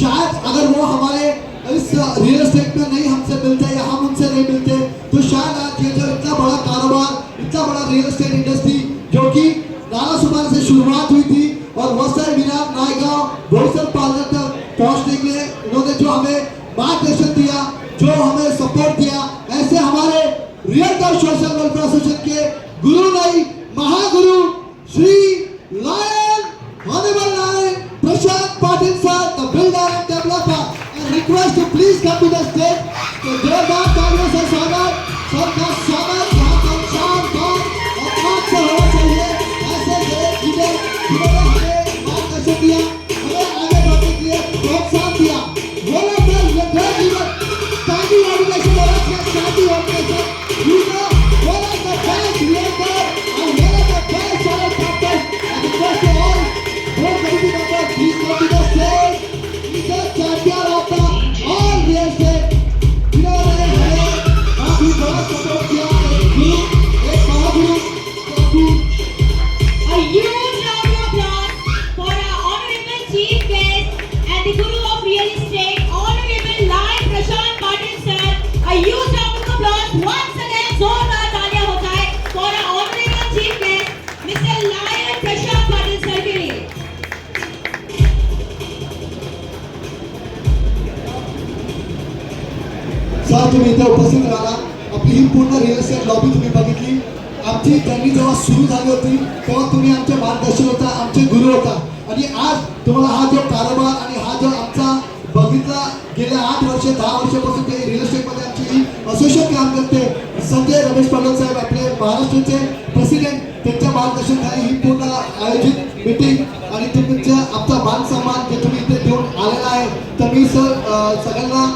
शायद अगर वो हमारे इस रियल एस्टेट में नहीं हमसे मिलते या हम उनसे नहीं मिलते तो शायद आज ये जो इतना बड़ा कारोबार, इतना बड़ा रियल एस्टेट इंडस्ट्री जो कि नाला सुमान से शुरुआत हुई थी और वसई विराट नायगांव बोईसर पार्लर तक पहुँचने के लिए उन्होंने जो हमें मार्गदर्शन दिया, जो हमें सपोर्ट दिया, ऐसे हमारे रियल सोशल वेलफेयर एसोसिएशन के गुरु नहीं महागुरु लॉबी तुम्ही बघितली. आमची त्यांनी जेव्हा सुरू झाली होती तेव्हा तुम्ही आमचे मार्गदर्शन होता आमचे गुरु होता. आणि आज तुम्हाला हा जो कारोबार आणि हा जो आमचा बघितला गेल्या आठ वर्ष दहा वर्षापासून ते रिअल इस्टेटमध्ये आमची ही काम करते. संजय रमेश पाटील साहेब आपले महाराष्ट्राचे प्रेसिडेंट त्यांच्या मार्गदर्शनाखाली ही पूर्ण आयोजित मीटिंग आणि तुमच्या आमचा मान सन्मान जे तुम्ही इथे देऊन आलेला आहे तर मी सर सगळ्यांना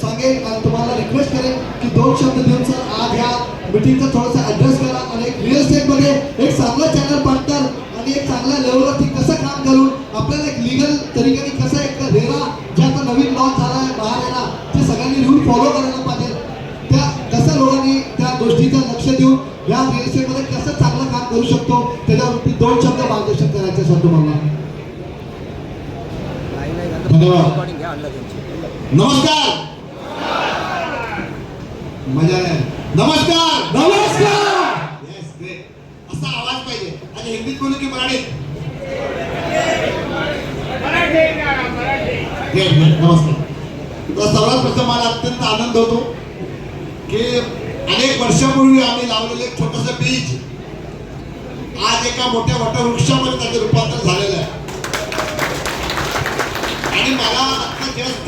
सांगेन आणि तुम्हाला रिक्वेस्ट करेन की दोन शब्द देऊन सर आज ह्या मीटिंगचा थोडासा ऍड्रेस करा आणि एक रिअल एस्टेटमध्ये एक चांगलं चॅनल पार्टनर आणि एक चांगल्या लेवलवरती कसं काम करून आपल्याला एक लिगल तरीकेने कसं एक रेरा जे आता नवीन लॉन्च झाला आहे बाहेर येणार ते सगळ्यांनी रूल फॉलो करायला पाहिजे. त्या कसं लोकांनी त्या गोष्टीचं लक्ष देऊन या रिअल एस्टेटमध्ये कसं चांगलं काम करू शकतो त्याच्यावरती दोन शब्द मार्गदर्शन करायचे सर तुम्हाला. धन्यवाद. नमस्कार. मजा आहे. नमस्कार! नमस्कार! येस ग्रेट असा आवाज पाहिजे. आणि हिंदीत बोलू की मराठीत? नमस्कार. सर्वात प्रथम मला अत्यंत आनंद होतो की अनेक वर्षापूर्वी आम्ही लावलेलं एक छोटंसं बीज आज एका मोठ्या वटवृक्षामध्ये त्याचं रूपांतर झालेलं आहे. आणि मला आता जस्ट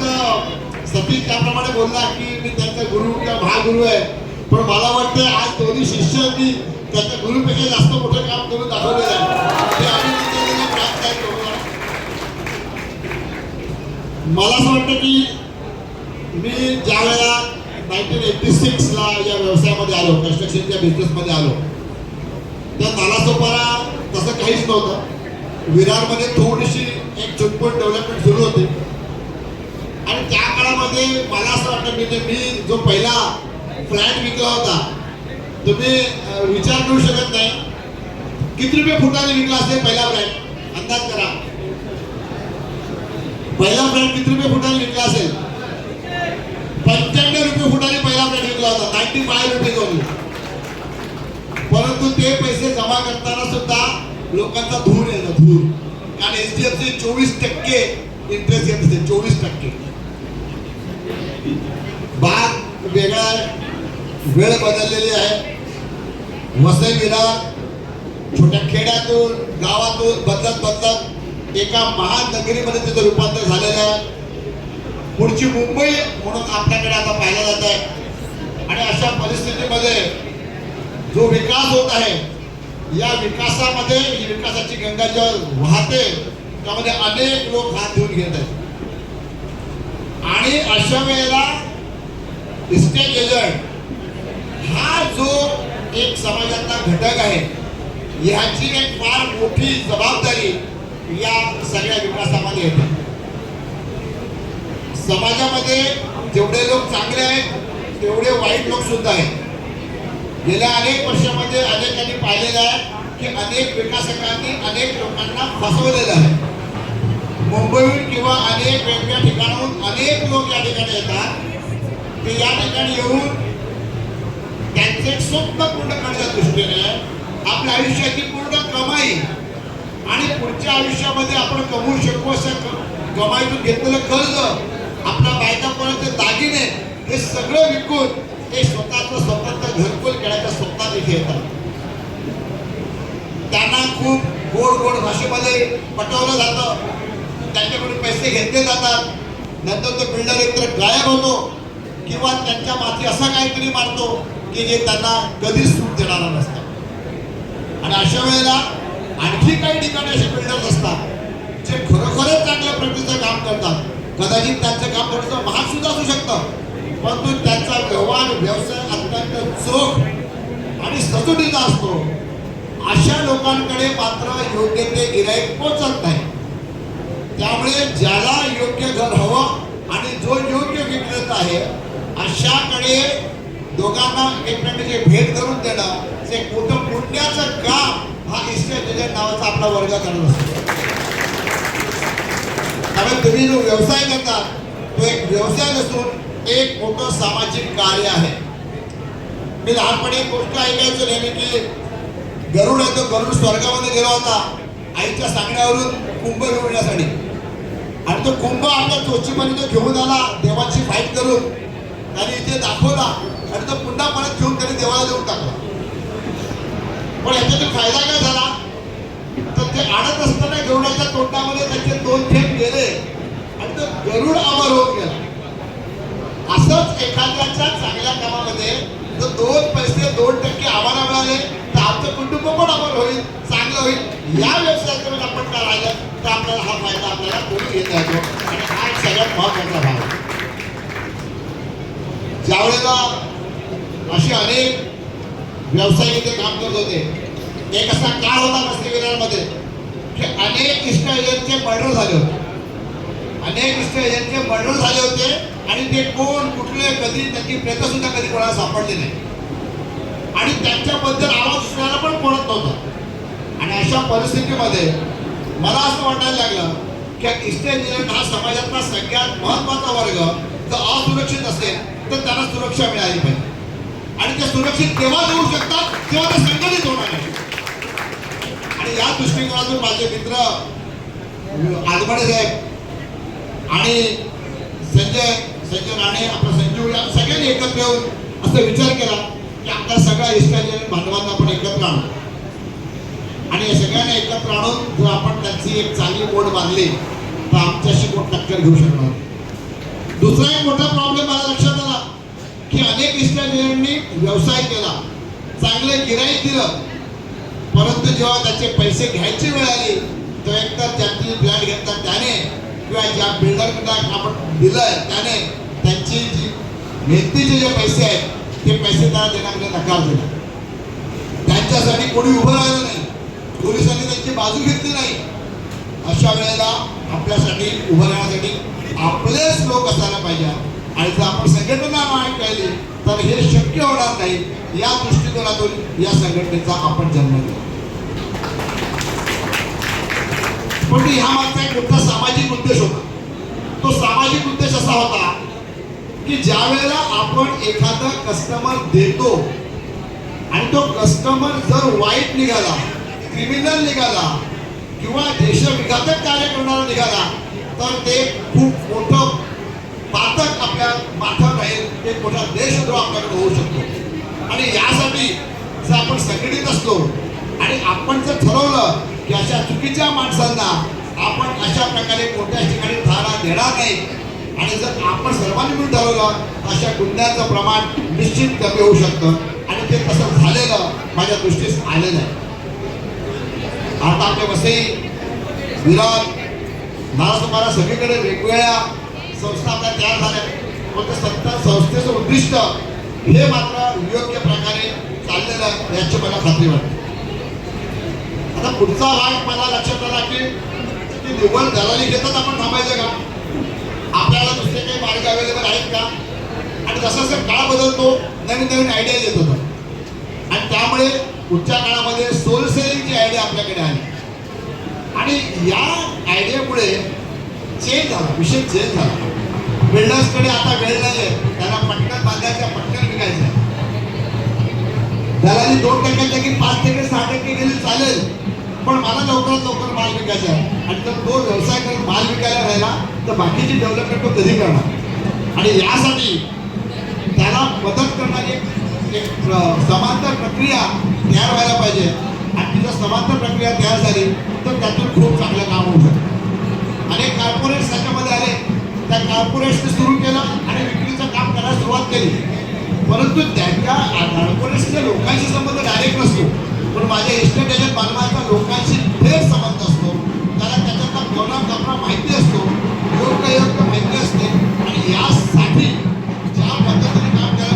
सतीश त्याप्रमाणे बोलला की मी त्यांचा गुरु किंवा महागुरु आहे. पण मला वाटते आज दोन्ही शिष्यांनी त्याच्या गुरुपेक्षा जास्त मोठं काम करून दाखवलेलं आहे. ते आम्ही मला असं वाटतं की मी ज्या वेळेला नाईन्टीन एटी सिक्सला या व्यवसायामध्ये आलो कन्स्ट्रक्शनच्या बिझनेसमध्ये आलो त्या नालासोपारा तसं काहीच नव्हतं. विरारमध्ये थोडीशी एक चुटपुट डेव्हलपमेंट सुरू होती. आणि त्या काळामध्ये मला असं वाटतं की मी जो पहिला फ्लॅट विकला होता. तुम्ही विचार करू शकत नाही. किती रुपये फुटाने विकला असेल पहिला फ्लॅट अंदाज करा. पहिला फ्लॅट किती रुपये फुटाने विकला असेल? पंच्याण्णव रुपये फुटाने पहिला फ्लॅट विकला होता. नाईन्टी फाय रुपये परंतु ते पैसे जमा करताना सुद्धा लोकांचा धूर येतो धूर. कारण एच डी एफ सी चोवीस टक्के इंटरेस्ट घेत असते चोवीस टक्के. भाग वेगळा वेळ बदललेली आहे. वसई विरार. छोट्या खेड्यातून गावातून बदलत बदलत एका महान नगरीमध्ये त्याचं रूपांतर झालेलं आहे. पुढची मुंबई म्हणून आपल्याकडे आता पाहिलं जात आहे. आणि अशा परिस्थितीमध्ये जो विकास होत आहे या विकासामध्ये ही विकासाची गंगा जेव्हा वाहते त्यामध्ये अनेक लोक हात धुवून घेत आहेत. आणि अशा वेळेला इस्टेट एजंट हा जो एक समाजातला घटक आहे ह्याची एक फार मोठी जबाबदारी या सगळ्या विकासामध्ये येते. समाजामध्ये जेवढे लोक चांगले आहेत तेवढे वाईट लोक सुद्धा आहेत. गेल्या अनेक वर्षामध्ये अनेकांनी पाहिलेलं आहे की अनेक विकासकांनी अनेक लोकांना फसवलेलं आहे. मुंबईहून किंवा अनेक वेगवेगळ्या ठिकाणाहून अनेक लोक या ठिकाणी येतात. ते या ठिकाणी येऊन त्यांचे एक स्वप्न पूर्ण करण्याच्या दृष्टीने आपल्या आयुष्याची पूर्ण कमाई आणि पुढच्या आयुष्यामध्ये आपण कमवू शकू अशा कमाईतून घेतलेलं कर्ज आपल्या बायकापर्यंत दागिने हे सगळं विकून ते स्वतःचं स्वतंत्र घरकुल केल्याच्या स्वप्नात इथे येतात. त्यांना खूप गोड गोड भाषेमध्ये पटवलं जातं. त्यांच्याकडून पैसे घेतले जातात. नंतर तो बिल्डर एकतर गायब होतो किंवा त्यांच्या माथी असा काहीतरी मारतो. की जे त्यांना कधीच सूट देणारा नसतं. आणि अशा वेळेला आणखी काही ठिकाणी असे बिल्डर्स असतात जे खरोखरच चांगल्या प्रतीचं काम करतात. कदाचित त्यांचं काम थोडंसं महाग सुद्धा असू शकतं परंतु त्यांचा व्यवहार व्यवसाय अत्यंत चोख आणि सचोटीचा असतो. अशा लोकांकडे मात्र योग्य ते गिराईक पोचत नाही. त्यामुळे ज्याला योग्य घर हवं आणि जो योग्य विक्रेता आहे अशाकडे दोघांना एकमेकांची भेट करून देणं ते कुठं पुण्याचं काम हा इस्टेट एजंट नावाचा आपला वर्ग करत असतो. त्यामुळे तुम्ही जो व्यवसाय करता तो एक व्यवसाय नसून एक मोठं सामाजिक कार्य आहे. मी लहानपणी एक गोष्ट ऐकायचो नेहमी की गरुड आहे तो गरुड स्वर्गामध्ये गेला होता आईच्या सांगण्यावरून कुंभ घेऊन आणि तो कुंभ आपल्या चोचीपर्यंत घेऊन आला देवाची फाईट करून. आणि इथे दाखवला आणि तो पुन्हा परत घेऊन त्याने देवाला देऊन टाकला. पण याच्यातून फायदा काय झाला? तर ते आणत असताना गरुडाच्या तोंडामध्ये त्याचे दोन थेंब गेले आणि तो गरुड अमर होत गेला. असंच एखाद्याच्या चांगल्या कामामध्ये जर दोन पैसे दोन टक्के आम्हाला मिळाले तर आमचं कुटुंब पण अमर होईल चांगलं होईल. या व्यवसायाकडून आपण काय राहिलं? तर आपल्याला हा फायदा आपल्याला कोणी घेता येतो आणि हा सगळ्यात महत्त्वाचा भाग. ज्यावेळेला असे अनेक व्यावसायिक इथे काम करत होते. एक असा काळ होता मस्तीविरामध्ये की अनेक इष्ट एजंटचे मर्डर झाले होते. अनेक इष्ट एजंटचे मर्डर झाले होते आणि ते कोण कुठले कधी त्यांची प्रेत सुद्धा कधी कोणाला सापडली नाही. आणि त्यांच्याबद्दल आवाज उचलायला पण कोणत नव्हतं. आणि अशा परिस्थितीमध्ये मला असं वाटायला लागलं की इष्ट एजंट हा समाजातला सगळ्यात महत्त्वाचा वर्ग जर असुरक्षित असेल तर त्यांना सुरक्षा मिळाली पाहिजे. आणि ते सुरक्षित तेव्हा देऊ शकतात तेव्हा ते संघटित होणार आहे. आणि या दृष्टिकोनातून माझे मित्र आजमडे साहेब आणि संजय संजय राणे आपला संजीव या सगळ्यांनी एकत्र येऊन असा विचार केला की आपल्या सगळ्या इष्टाचे बांधवांना आपण एकत्र आणू. आणि या सगळ्यांना एकत्र आणून जर आपण त्यांची एक चांगली ओढ बांधली तर आमच्याशी कोण टक्कर घेऊ शकणार दुसरा एक मोठा प्रॉब्लेम मला लक्षात की अनेक इस्टालियननी व्यवसाय केला. चांगलं गिराईक दिलं. परंतु जेव्हा त्याचे पैसे घ्यायची वेळ आली तो एकतर ज्यांची फ्लॅट घेतला त्याने किंवा ज्या बिल्डरला आपण दिलंय त्याने त्यांची जी मेहनतीचे जे पैसे आहेत ते पैसे त्याला देण्यामध्ये नकार दिला. त्यांच्यासाठी कोणी उभं राहिलं नाही. पोलिसांनी त्यांची बाजू घेतली नाही. अशा वेळेला आपल्यासाठी उभं राहण्यासाठी आपलेच लोक असायला पाहिजे. आणि जर आपण संघटना नाही केली तर हे शक्य होणार नाही. या दृष्टिकोनातून या संघटनेचा आपण जन्म दिला पण ह्या मागचा एक मोठा सामाजिक उद्देश होता. तो सामाजिक उद्देश असा होता की ज्या वेळेला आपण एखादा कस्टमर देतो आणि तो कस्टमर जर वाईट निघाला क्रिमिनल निघाला किंवा देशविघातक कार्य करणारा निघाला तर ते खूप मोठं पातक आपल्या माथ्यावर राहील एक मोठा देशद्रोह आपल्याकडे होऊ शकतो. आणि यासाठी जर आपण संघटित असलो आणि आपण जर ठरवलं की अशा चुकीच्या माणसांना आपण अशा प्रकारे कोणत्याच ठिकाणी धारा देणार नाही आणि जर आपण सर्वांनी मिळून ठरवलं तर अशा गुन्ह्याचं प्रमाण निश्चित कमी होऊ शकतं. आणि ते तसं झालेलं माझ्या दृष्टीस आलेलं आहे. आता आपल्या वसई विराट महाराष्ट्र सगळीकडे वेगवेगळ्या संस्था आपल्या तयार झाल्या. पण ते सत्ता संस्थेचं उद्दिष्ट हे मात्र योग्य प्रकारे चाललेलं याची मला खात्री वाटते. आता पुढचा भाग मला लक्षात आला की ती निव्वळ दलाली घेतात आपण थांबायचं का? आपल्याला दुसरे काही मार्ग अवेलेबल आहेत का? आणि जसं जसं काळ बदलतो नवीन नवीन आयडिया येत होतात आणि त्यामुळे पुढच्या काळामध्ये सोल सेलिंगची आयडिया आपल्याकडे आली. आणि या आयडियामुळे चेंज झाला विषय चेंज झाला. बिल्डर्सकडे आता वेळ नाही त्याला पटकन बांधायचं पटकन विकायचं त्याला दोन टक्क्याच्या की पाच टक्के सहा टक्के गेले चालेल. पण मला लवकरात लवकर माल विकायचा आहे. आणि जर तो व्यवसाय करून माल विकायला राहिला तर बाकीची डेव्हलपमेंट तो कधी करणार? आणि यासाठी त्याला मदत करणारी एक एक समांतर प्रक्रिया तयार व्हायला पाहिजे. आणि जर समांतर प्रक्रिया तयार झाली तर त्यातून खूप चांगलं काम होऊ शकतं. अनेक कॉर्पोरेट्स त्याच्यामध्ये त्या कॉर्पोरेट्सने सुरू केलं आणि विक्रीचं काम करायला सुरुवात केली. परंतु त्यांच्या कॉर्पोरेट्सच्या लोकांशी संबंध डायरेक्ट नसतो. पण माझ्या इस्टेट एजंट मानवाचा लोकांशी थेट संबंध असतो. त्याला त्याच्यातला कोणा कपडा माहिती असतो. योग्य योग्य माहिती असते. आणि यासाठी ज्या पद्धतीने काम करायला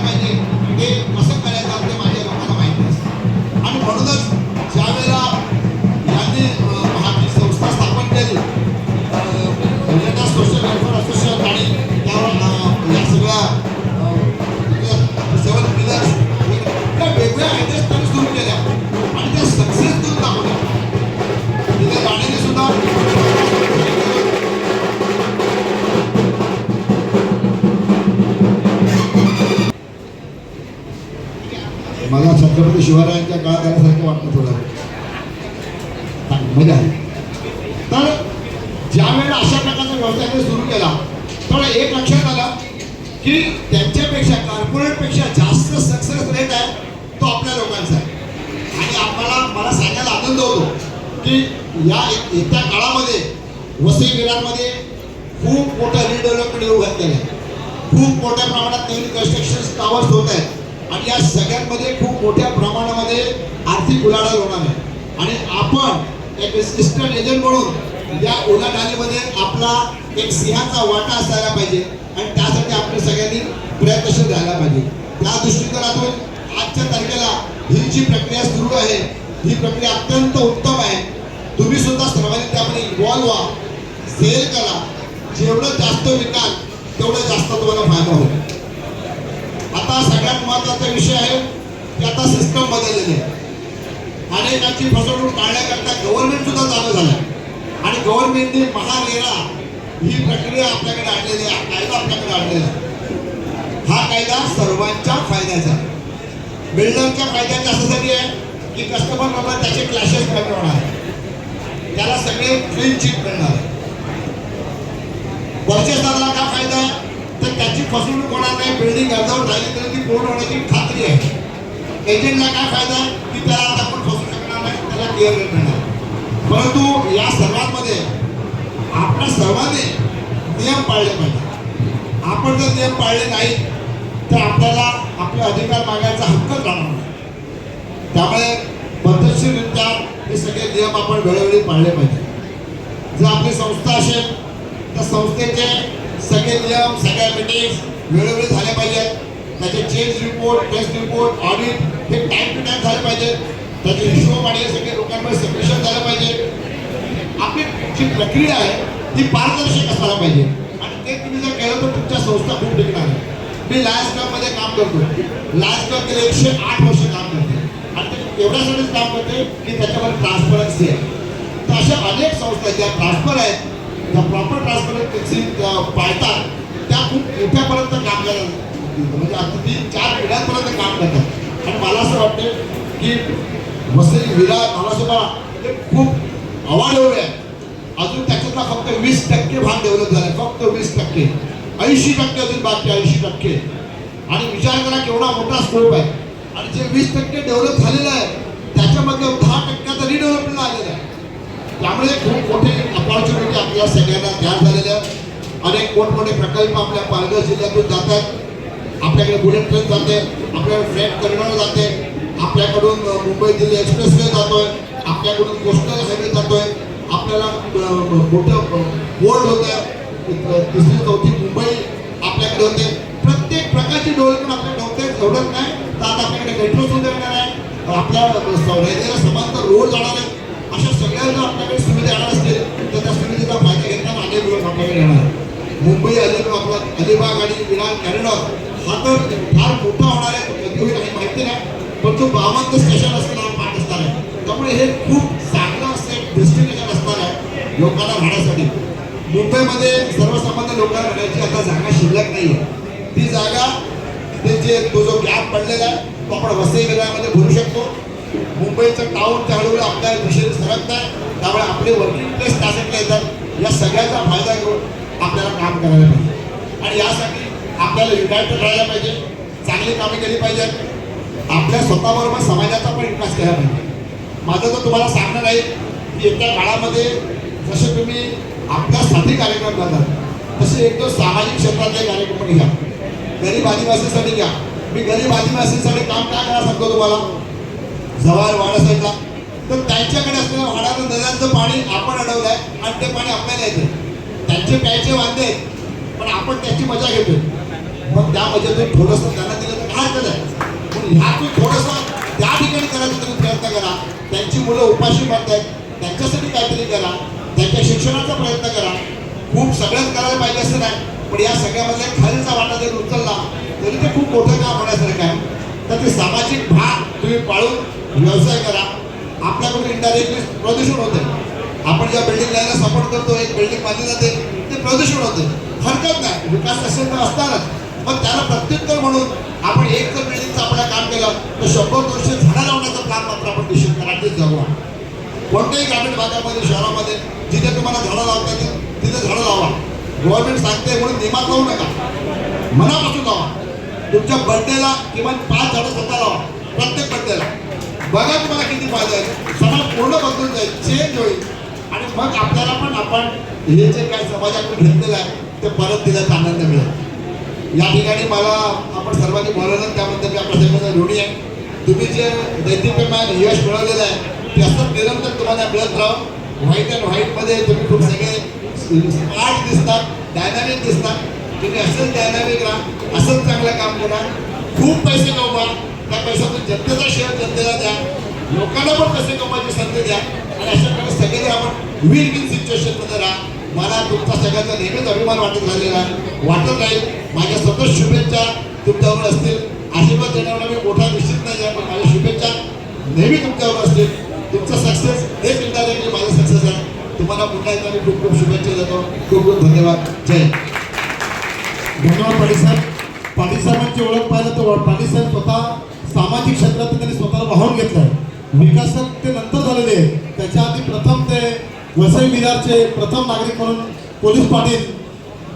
मला शिवरायांच्या काळात आल्यासारखं वाटतं थोडं. मजा आहे. तर ज्या वेळेला अशा प्रकारचा व्यवसाय सुरू केला तर एक लक्षात आला की त्यांच्यापेक्षा कॉर्पोरेटपेक्षा जास्त सक्सेस रेट आहे तो आपल्या लोकांचा आहे. आणि आम्हाला मला सांगायला आनंद होतो की या येत्या काळामध्ये वसई विरारमध्ये खूप मोठं रिडेव्हलपमेंट होऊ घातलेलं आहे खूप मोठ्या प्रमाणात नवीन कन्स्ट्रक्शन टावर्स होत आहेत. आणि या सगळ्यांमध्ये खूप मोठ्या प्रमाणामध्ये आर्थिक उलाढाल होणार आहे. आणि आपण एक असिस्टंट एजंट म्हणून या उलाढालीमध्ये आपला एक सिंहाचा वाटा असायला पाहिजे आणि त्यासाठी आपण सगळ्यांनी प्रयत्नशील राहायला पाहिजे. त्या दृष्टिकोनातून आजच्या तारखेला ही जी प्रक्रिया सुरू आहे ही प्रक्रिया अत्यंत उत्तम आहे. तुम्ही सुद्धा सर्वांनी त्यामध्ये इन्व्हॉल्व व्हा सेल करा. जेवढं जास्त विकाल तेवढं जास्त तुम्हाला फायदा होईल. आता सगळ्यात महत्त्वाचा विषय आहे की आता सिस्टम बदललेली आहे. अनेकांची फसवणूक टाळण्याकरता गव्हर्नमेंट सुद्धा चालू झालं आणि गव्हर्नमेंटने महारेरा ही प्रक्रिया आपल्याकडे आणलेली आहे कायदा आपल्याकडे आणलेला आहे. हा कायदा सर्वांच्या फायद्याचा आहे. बिल्डरच्या फायद्याचा अशासाठी आहे की कस्टमर नंबर त्याचे क्लॅशेस कमी होणार आहे. त्याला सगळे क्लीन चिट मिळणार आहे. परचेसदाराला काय फायदा आहे? त्याची फसवणूक होणार नाही. बिल्डिंग अर्धवट राहिली तर ती पूर्ण होण्याची खात्री आहे. एजंटला काय फायदा? आहे की त्याला आता आपण फसू शकणार नाही. त्याला क्लिअर रेट मिळणार. परंतु या सर्वांमध्ये आपल्या सर्वांनी नियम पाळले पाहिजे. आपण जर नियम पाळले नाही तर आपल्याला आपले अधिकार मागायचा हक्कच राहणार नाही. त्यामुळे पद्धतशीररित्या हे सगळे नियम आपण वेळोवेळी पाळले पाहिजे. जर आपली संस्था असेल तर संस्थेचे सगळे नियम सगळ्या मिटिंग्स वेळोवेळी झाल्या पाहिजेत. त्याचे change report test report audit हे टाईम टू टाइम झाले पाहिजेत. त्याचे हिशोब आणि सगळे लोकांमध्ये सबमिशन झालं पाहिजे आपली जी प्रक्रिया आहे ती पारदर्शक असायला पाहिजे. आणि ते तुम्ही जर केलं तर तुमच्या संस्था खूप टिकणार आहे. मी लायन्स क्लबमध्ये काम करतो लायन्स क्लब गेले एकशे आठ वर्ष काम करते. आणि ते एवढ्यासाठीच काम करते की त्याच्यावर ट्रान्सपरन्सी आहे. तर अशा अनेक संस्था ज्या ट्रान्सफर आहेत ज्या प्रॉपर ट्रान्सपरन्सी पाळतात त्या खूप मोठ्यापर्यंत काम करतात म्हणजे आता ती चार पिढ्यांपर्यंत काम करतात. आणि मला असं वाटतं की वसई विरा नालासोबा हे खूप अवाढवले आहे अजून त्याच्यातला फक्त वीस टक्के भाग डेव्हलप झाला फक्त वीस टक्के. ऐंशी टक्के अजून बाकी ऐंशी टक्के. आणि विचार करा केवढा मोठा स्कोप आहे. आणि जे वीस टक्के डेव्हलप झालेलं आहे त्याच्यामध्ये दहा टक्क्याचा रिडेव्हलपमेंट आलेलं आहे. त्यामुळे खूप मोठे अपॉर्च्युनिटी आपल्या सगळ्यांना तयार झालेल्या अनेक मोठमोठे प्रकल्प आपल्या पालघर जिल्ह्यातून जात आहेत. आपल्याकडे बुलेट ट्रेन जाते आपल्याकडे फ्रेट कॉरिडॉर जाते. आपल्याकडून मुंबई दिल्ली एक्सप्रेसवे जातोय. आपल्याकडून कोस्टल हायवे जातोय. आपल्याला मोठं बोर्ड होत. आहे तिसरी चौथी मुंबई आपल्याकडे होते. प्रत्येक प्रकारची डेव्हलपमेंट आपल्या डोक्यात एवढंच नाही. तर आता आपल्याकडे मेट्रो सुद्धा येणार आहे. आपल्या रेल्वेला समांतर रोड जाणार आहे. अशा सगळ्यांना आपल्याकडे सुविधा येणार असतील तर त्या सुविधेचा फायदा घेताना अनेक दिवस आपल्याकडे येणार आहे मुंबई अलिबाग अलिबाग आणि विरार कॅरिडॉर हा तर फार मोठा होणार आहे कधी होईल काही माहिती नाही पण तो बावन्न स्टेशन असताना पाठ असणार आहे. त्यामुळे हे खूप चांगलं असं एक डेस्टिनेशन असणार आहे लोकांना राहण्यासाठी. मुंबईमध्ये सर्वसामान्य लोकांना राहण्याची आता जागा शिल्लक नाही आहे ती जागा ते जे तो जो गॅप पडलेला आहे तो आपण वसई विभागामध्ये भरू शकतो. मुंबईचं टाऊन त्यावेळेला आपल्याला दिशेने सरकत नाही. त्यामुळे आपले वर्किंग प्लेस त्यासाठी येतात. या सगळ्याचा फायदा घेऊन आपल्याला काम करायला पाहिजे. आणि यासाठी आपल्याला युनायटेड राहायला पाहिजे. चांगली कामे केली पाहिजेत. आपल्या स्वतःबरोबर समाजाचा पण विकास केला पाहिजे. माझं तर तुम्हाला सांगणं नाही की येत्या काळामध्ये जसे तुम्ही आपल्यासाठी कार्यक्रम करतात तसे एक दोन सामाजिक क्षेत्रातले कार्यक्रम पण घ्या. गरीब आदिवासीसाठी घ्या. मी गरीब आदिवासीसाठी काम काय करा सांगतो तुम्हाला? जवळ वाडा साईडला तर त्यांच्याकडे असलेल्या वाडानं नद्यांचं पाणी आपण अडवलं आहे आणि ते पाणी आपल्याला येते त्यांचे प्यायचे वांदे आहेत पण आपण त्याची मजा घेतोय. मग त्या मजेतून थोडंसं त्यांना दिलं तर काय हरकत आहे. पण ह्यातून थोडंसं त्या ठिकाणी करायचा तुम्ही प्रयत्न करा. त्यांची मुलं उपाशी मारतायत. त्यांच्यासाठी काहीतरी करा. त्यांच्या शिक्षणाचा प्रयत्न करा. खूप सगळ्यात करायला पाहिजे असं नाही. पण या सगळ्यामध्ये खालीचा वाटा जरी उचलला तरी ते खूप मोठं काम होण्यासारखं आहे. तर ते सामाजिक भाग तुम्ही पाळून व्यवसाय करा. आपल्याकडून इंडायरेक्टली प्रदूषण होते. आपण ज्या बिल्डिंग लाईनला सपोर्ट करतो एक बिल्डिंग बांधली जाते ते प्रदूषण होते. हरकत नाही. विकास असेल तर असणारच. पण त्याला प्रत्युत्तर म्हणून आपण एक जर बिल्डिंगचं आपण काम केलं तर शंभर दोनशे झाडं लावण्याचा प्लॅन मात्र आपण निश्चित करायचे जगवा कोणत्याही ग्रामीण भागामध्ये शहरामध्ये जिथे तुम्हाला झाडं लावता येतील तिथे झाडं लावा. गव्हर्नमेंट सांगते म्हणून नियमात लावू नका. मनापासून लावा. तुमच्या बर्थडेला किमान पाच झाडं स्वतः लावा. प्रत्येक बर्थडेला बघा तुम्हाला किती फायदा आहे समाज पूर्ण बदलून जाईल. चेंज होईल. आणि मग आपल्याला पण आपण हे जे काय समाजाकडून घेतलेलं आहे ते परत दिल्याचा आनंद मिळेल. या ठिकाणी मला आपण सर्वांनी बोलवलं. त्याबद्दल मी आपल्या सगळ्यांना ऋणी आहे. तुम्ही जे दैदिप्यमान यश मिळवलेलं आहे ते असं निरंतर तुम्हाला मिळत राहो. व्हाईट अँड व्हाईटमध्ये तुम्ही खूप सगळे स्मार्ट दिसतात डायनामिक दिसतात. तुम्ही असंच डायनामिक राहा असंच चांगलं काम करा. खूप पैसे कमवा. त्या पैशातून जनतेचा शेअर जनतेला द्या. लोकांना पण पैसे कमवायची संधी द्या. आणि अशा प्रकारे सगळे आपण विन विन सिच्युएशनमध्ये राहा. मला तुमचा सगळ्याचा नेहमीच अभिमान वाटत राहिलेला वाटत राहील. माझ्या सतत शुभेच्छा तुमच्यावर असतील. आशीर्वाद देण्यावर मी मोठा निश्चित नाही आहे पण माझ्या शुभेच्छा नेहमी तुमच्यावर असतील. तुमचा सक्सेस हेच इंडायरेक्टली माझा सक्सेस आहे. तुम्हाला पुन्हा एकदा मी खूप खूप शुभेच्छा देतो. खूप खूप धन्यवाद. जय हिंद. धन्यवाद पाटील साहेब पाटील साहेबांची ओळख पाहिलं तर पाटील साहेब स्वतः सामाजिक क्षेत्रात त्यांनी स्वतःला वाहून घेतलंय विकासात ते नंतर झालेले आहे. त्याच्या आधी प्रथम ते वसई विरारचे प्रथम नागरिक म्हणून पोलीस पाटील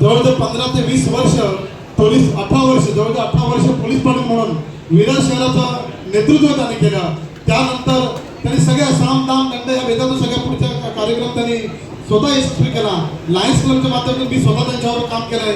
जवळजवळ पंधरा ते वीस वर्ष पोलीस अठरा वर्ष जवळजवळ अठरा वर्ष पोलीस पाटील म्हणून विरार शहराचं नेतृत्व त्यांनी केलं त्यानंतर त्यांनी सगळ्या साम दाम दंड या वेदातून सगळ्या पुढच्या कार्यक्रम त्यांनी स्वतः यशस्वी केला लायन्स क्लबच्या माध्यमातून मी स्वतः त्यांच्यावर काम केलंय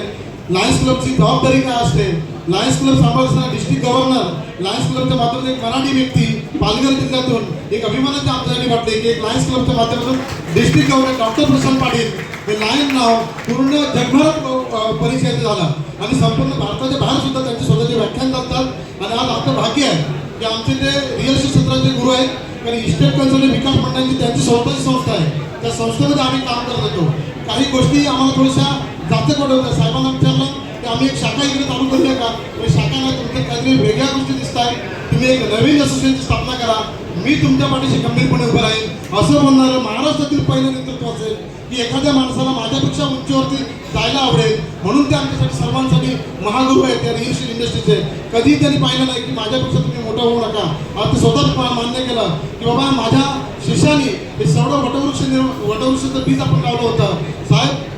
लायन्स क्लबची जबाबदारी काय असते? लायन्स क्लब सांभाळताना डिस्ट्रिक्ट गव्हर्नर लायन्स क्लबच्या माध्यमातून एक मराठी व्यक्ती पालघर जिल्ह्यातून एक अभिमानाचे आमच्यासाठी वाटते की एक लायन्स क्लबच्या माध्यमातून district governor doctor Prashant Patil हे लायन नाव पूर्ण जगभरात अ, परिचयाचं झालं. आणि संपूर्ण भारताच्या बाहेर सुद्धा त्यांचे स्वतःचे व्याख्यान चालतात. आणि आज आपलं भाग्य आहे की आमचे ते रिअल इस्टेट क्षेत्राचे गुरु आहेत. कारण इस्टेट कन्सल्टंट विकास मंडळाची त्यांची स्वतःची संस्था आहे. त्या संस्थेमध्ये आम्ही काम करत होतो. काही गोष्टी आम्हाला थोड्याशा जास्त होत्या साहेबांना विचारलं की आम्ही एक शाखा इकडे चालू करूया का? म्हणजे शाखाला तुमच्या काहीतरी वेगळ्या गोष्टी दिसत आहे तुम्ही एक नवीन असोसिएशनची स्थापना करा. मी तुमच्या पाठीशी गंभीरपणे उभं राहील असं म्हणणारं महाराष्ट्रातील पहिलं नेतृत्व असेल की एखाद्या माणसाला माझ्यापेक्षा उंचीवरती जायला आवडेल म्हणून ते आमच्यासाठी सर्वांसाठी महागुरु आहेत त्या रिअल इंडस्ट्रीचे कधी त्यांनी पाहिलं नाही की माझ्यापेक्षा तुम्ही मोठा होऊ नका. आज ते स्वतःच मान्य केलं की बाबा माझ्या शिष्याने हे सर्व वटवृक्ष निर्म- वटवृक्षाचं बीज आपण लावलं होतं. साहेब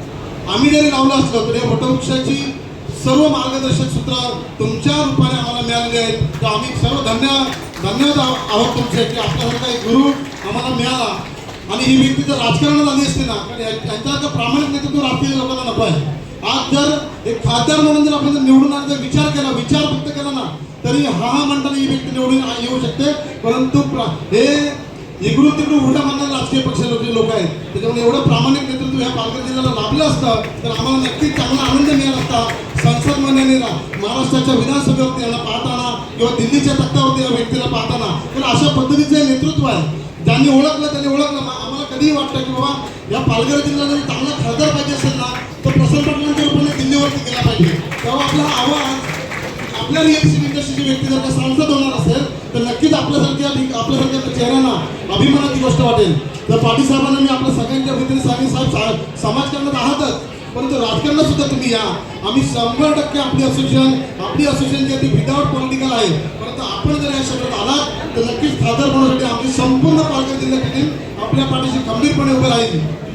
आम्ही जरी लावलं असलं तर या वटवृक्षाची सर्व मार्गदर्शक सूत्र तुमच्या रूपाने आम्हाला मिळालेली आहेत. तर आम्ही सर्व धन्य धन्यवाद आहोत तुमचे की आपल्यासारखा एक गुरु आम्हाला मिळाला. आणि ही व्यक्ती जर राजकारणात आली असते ना कारण या- यांच्यासारखं प्रामाणिक नेतृत्व राजकीय लोकांना नको आहे. आज जर एक खासदार म्हणून जर आपण जर निवडून आले जर विचार केला विचार फक्त केला ना तरी हा हा म्हणताना ही व्यक्ती निवडून येऊ शकते. परंतु प्र- हे इकडून तिकडून उलटा मारणारे राजकीय पक्षाचे लोक आहेत. त्याच्यामुळे एवढं प्रामाणिक नेतृत्व ह्या पालघर जिल्ह्याला लाभलं असतं तर आम्हाला नक्कीच चांगला आनंद मिळाला असता. संसद मंडळाने महाराष्ट्राच्या विधानसभेवरती यांना पाहताना किंवा दिल्लीच्या तख्तावरती या व्यक्तीला पाहताना तर अशा पद्धतीचं नेतृत्व आहे. ज्यांनी ओळखलं त्यांनी ओळखलं. आम्हाला कधीही वाटतं की बाबा या पालघर जिल्ह्याला जर चांगला खासदार पाहिजे असेल ना तर प्रसन्न पाटलांच्या रूपाने दिल्लीवरती गेला पाहिजे. तेव्हा आपला आवाज आपल्या रिएक्शन इस्टेट इंडस्ट्रीची व्यक्ती जर का सांसद होणार असेल तर नक्कीच आपल्यासारख्या आपल्यासारख्या चेहऱ्यांना अभिमानाची गोष्ट वाटेल. तर पाटील साहेबांना मी आपल्या सगळ्यांच्या वतीने सांगेन साहेब सा- समाजकारणात आहातच परंतु राजकारणात सुद्धा तुम्ही या. आम्ही शंभर टक्के आपली असोसिएशन आपली असोसिएशन जी आहे ती विदाऊट पॉलिटिकल आहे. परंतु आपण जर या क्षेत्रात आलात तर नक्कीच खासदार होण्यासाठी आमची संपूर्ण पालघर जिल्ह्याची आपल्या पाठीशी खंबीरपणे उभे राहील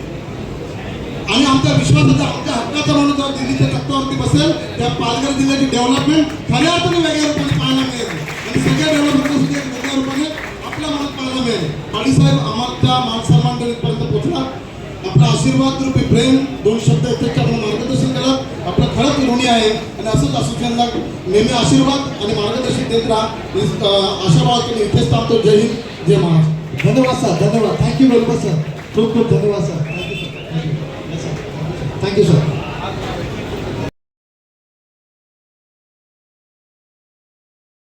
आणि आमच्या विश्वासाचा आमच्या हक्काचा माणूस जेव्हा दिल्लीच्या तत्वावरती बसेल त्या पालघर जिल्ह्याची डेव्हलपमेंट खऱ्या अर्थाने वेगळ्या रूपाने पाहायला मिळेल. आणि सगळ्या डेव्हलपमेंट सुद्धा वेगळ्या रूपाने आपल्या मनात पाहायला मिळेल. आणि साहेब आम्हाला मानसन्मान पर्यंत पोहोचला आपला आशीर्वाद रूपी प्रेम दोन शब्द येथे आपण मार्गदर्शन करा आपलं खरंच ऋणी आहे. आणि असंच असोसिएशनला नेहमी आशीर्वाद आणि मार्गदर्शन देत राहा. अशा अं, आशा इथेच थांबतो. जय हिंद. जय महाराज. धन्यवाद सर. धन्यवाद. थँक्यू वेरी मच सर खूप खूप धन्यवाद sir thank you sir thank you sir